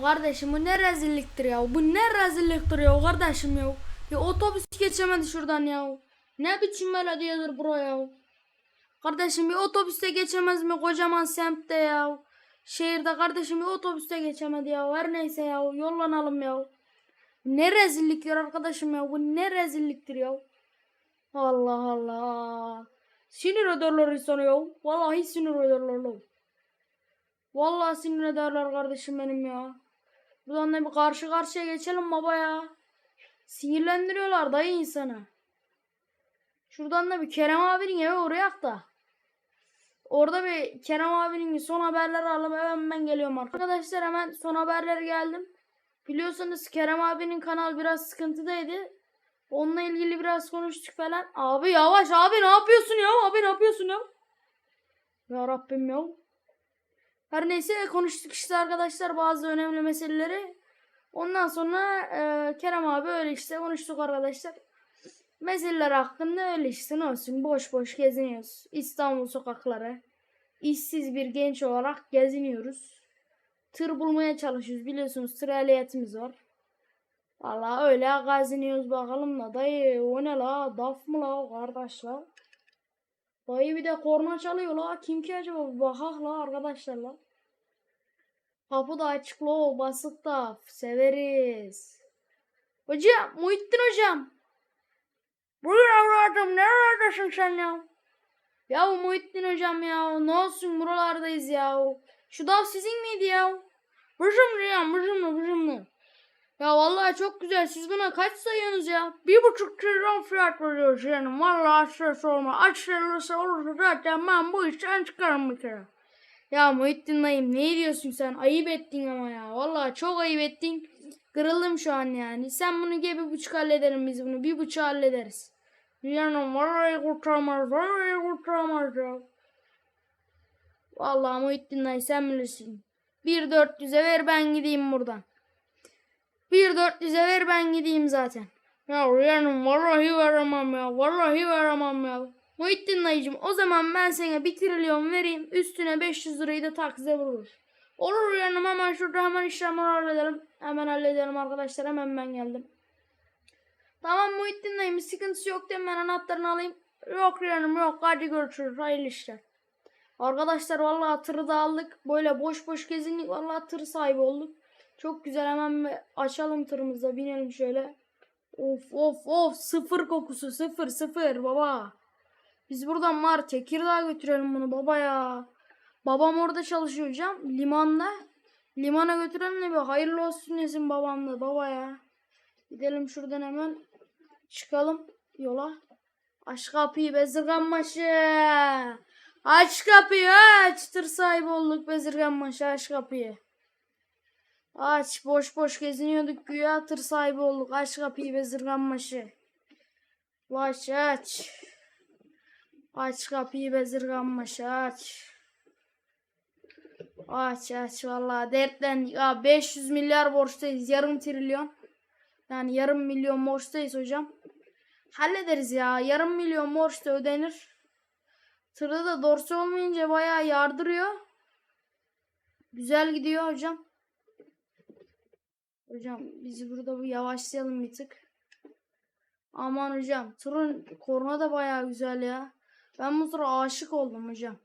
Kardeşim bu ne rezilliktir ya. Bu ne rezilliktir ya kardeşim ya. Ya otobüs geçemedi şuradan ya. Ne biçim belediyedir bura ya. Kardeşim bir otobüste geçemez mi kocaman semtte ya. Şehirde kardeşim bir otobüste geçemedi ya. Her neyse ya yollanalım ya. Ne rezilliktir arkadaşım ya. Bu ne rezilliktir ya. Allah Allah. Sinir ederler insanı ya. Vallahi sinir ederler. Vallahi sinir ederler kardeşim benim ya. Buradan da bir karşı karşıya geçelim baba ya. Sinirlendiriyorlar dayı insanı. Şuradan da bir Kerem abinin evi uğrayak da. Orada bir Kerem abinin son haberleri alıp hemen ben geliyorum arkadaşlar. Hemen son haberleri geldim. Biliyorsunuz Kerem abinin kanal biraz sıkıntıdaydı. Onunla ilgili biraz konuştuk falan. Abi yavaş abi ne yapıyorsun ya? Abi ne yapıyorsun ya? Ya Rabbim ya. Her neyse konuştuk işte arkadaşlar bazı önemli meseleleri. Ondan sonra e, Kerem abi öyle işte konuştuk arkadaşlar. Meseleler hakkında öyle işte ne olsun boş boş geziniyoruz. İstanbul sokakları. İşsiz bir genç olarak geziniyoruz. Tır bulmaya çalışıyoruz biliyorsunuz tır ehliyetimiz var. Valla öyle geziniyoruz bakalım da dayı o ne la daf mı la kardeş. Dayı bir de korna çalıyor la kim ki acaba bakak la arkadaşlar la. Kapı da açık la basık da severiz. Hocam Muhittin hocam. Buyur evladım neredesin sen ya? Ya Muhittin hocam ya ne olsun buralardayız ya. Şu dal sizin miydi ya? Bıcımlı ya bıcımlı bıcımlı. Ya vallahi çok güzel. Siz buna kaç sayıyorsunuz ya? Bir buçuk trilyon fiyat veriyoruz yani. Vallahi size sorma. Açılırsa olursa zaten ben bu işten çıkarım bir kere. Ya Muhittin dayım ne diyorsun sen? Ayıp ettin ama ya. Vallahi çok ayıp ettin. Kırıldım şu an yani. Sen bunu gel bir buçuk hallederim biz bunu. Bir buçuk hallederiz. Yani vallahi kurtarmaz. Vallahi kurtarmaz ya. Vallahi Muhittin dayı sen bilirsin. Bir dört yüze ver ben gideyim buradan. Bir dört yüze ver ben gideyim zaten. Ya uyanım vallahi veremem ya. Vallahi veremem ya. Muhittin dayıcım o zaman ben sana bir trilyon vereyim. Üstüne 500 lirayı da taksize vurur. Olur uyanım hemen şurada hemen işlemleri halledelim. Hemen halledelim arkadaşlar hemen ben geldim. Tamam Muhittin dayım sıkıntısı yok değil? Ben anahtarını alayım. Yok uyanım yok hadi görüşürüz hayırlı işler. Arkadaşlar vallahi tırı da aldık. Böyle boş boş gezindik. Vallahi tır sahibi olduk. Çok güzel hemen açalım tırımıza binelim şöyle. Of of of sıfır kokusu sıfır sıfır baba. Biz buradan var Tekirdağ götürelim bunu baba ya. Babam orada çalışıyor hocam limanda. Limana götürelim de bir hayırlı olsun desin babam da baba ya. Gidelim şuradan hemen çıkalım yola. Aç kapıyı bezirgan başı. Aç kapıyı aç. Tır sahibi olduk bezirgan başı aç kapıyı. Aç boş boş geziniyorduk güya tır sahibi olduk. Aç kapıyı bezirgan başı. Aç aç. Aç kapıyı bezirgan başı aç. Aç aç vallahi dertlendik. Aa, 500 milyar borçtayız. Yarım trilyon. Yani yarım milyon borçtayız hocam. Hallederiz ya. Yarım milyon borç da ödenir. Tırda da dorsi olmayınca bayağı yardırıyor. Güzel gidiyor hocam. Hocam biz burada bu yavaşlayalım bir tık. Aman hocam. Tırın korna da bayağı güzel ya. Ben bu tıra aşık oldum hocam.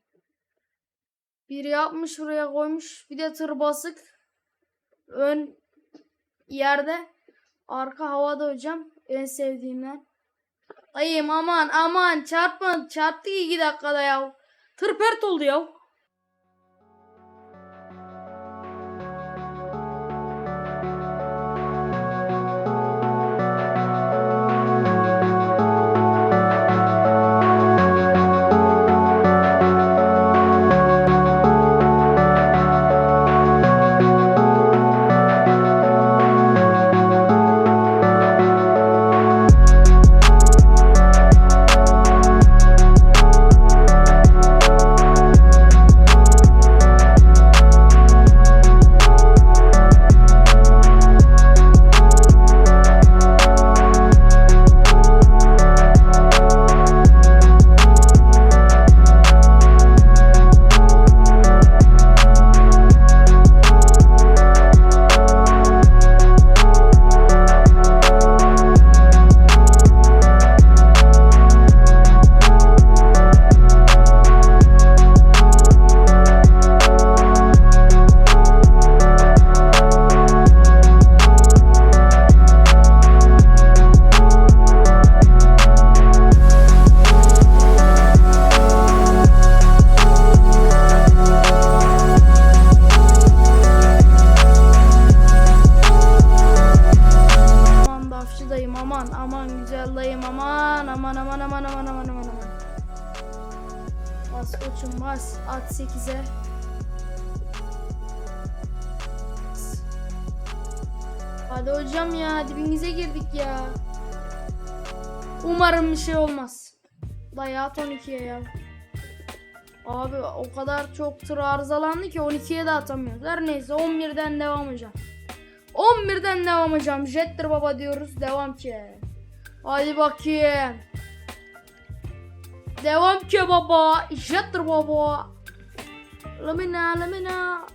Biri yapmış buraya koymuş. Bir de tır basık. Ön yerde. Arka havada hocam. En sevdiğimden. Ayım aman aman çarpma. Çarptı iki dakikada ya. Tır pert oldu ya. Aman aman aman aman aman aman aman. Bas koçum bas. At 8'e. Hadi hocam ya dibinize girdik ya. Umarım bir şey olmaz. Dayağı 12'ye ya. Abi o kadar çok tır arızalandı ki 12'ye de atamıyoruz. Her neyse 11'den devam hocam. 11'den devam hocam. Jettir baba diyoruz. Devam ki. Hadi bakayım. Devam ki baba. Jettir baba. Lamina lamina.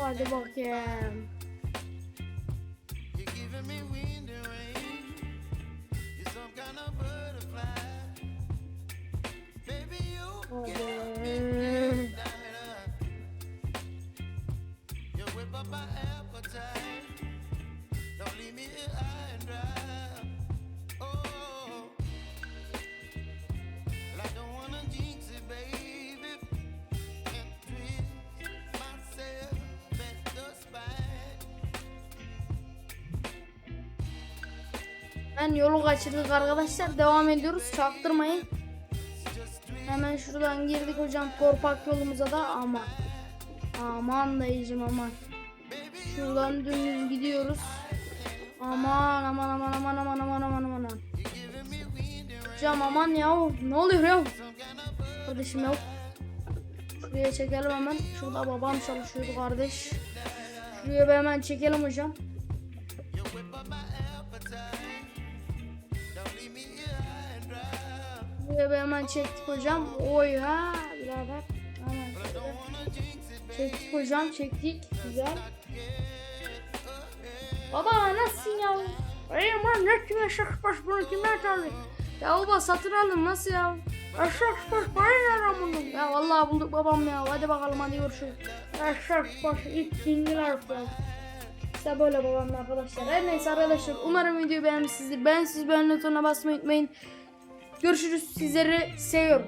Hadi bakayım. You're Ben yolu kaçırdık arkadaşlar. Devam ediyoruz. Çaktırmayın. Hemen şuradan girdik hocam torpak yolumuza da aman. Aman dayıcım aman. Şuradan dümdüz gidiyoruz. Aman aman aman aman aman aman aman aman. Hocam aman ya ne oluyor ya? Kardeşim yok. Şuraya çekelim hemen. Şurada babam çalışıyordu kardeş. Şuraya hemen çekelim hocam. Buraya bir hemen çektik hocam. Oy ha birader. Hemen. Çektik hocam çektik. Güzel. Baba nasılsın ya? Ey aman ne kime şakbaş bunu kime çaldı? Ya baba satın aldım nasıl ya? Şakbaş ne bunu? Ya vallahi bulduk babam ya. Hadi bakalım hadi görüşürüz. Şakbaş ilk harf ya. İşte böyle babamla arkadaşlar. Her neyse arkadaşlar umarım videoyu beğenmişsinizdir. Ben siz beğen butonuna basmayı unutmayın. Görüşürüz. Sizleri seviyorum.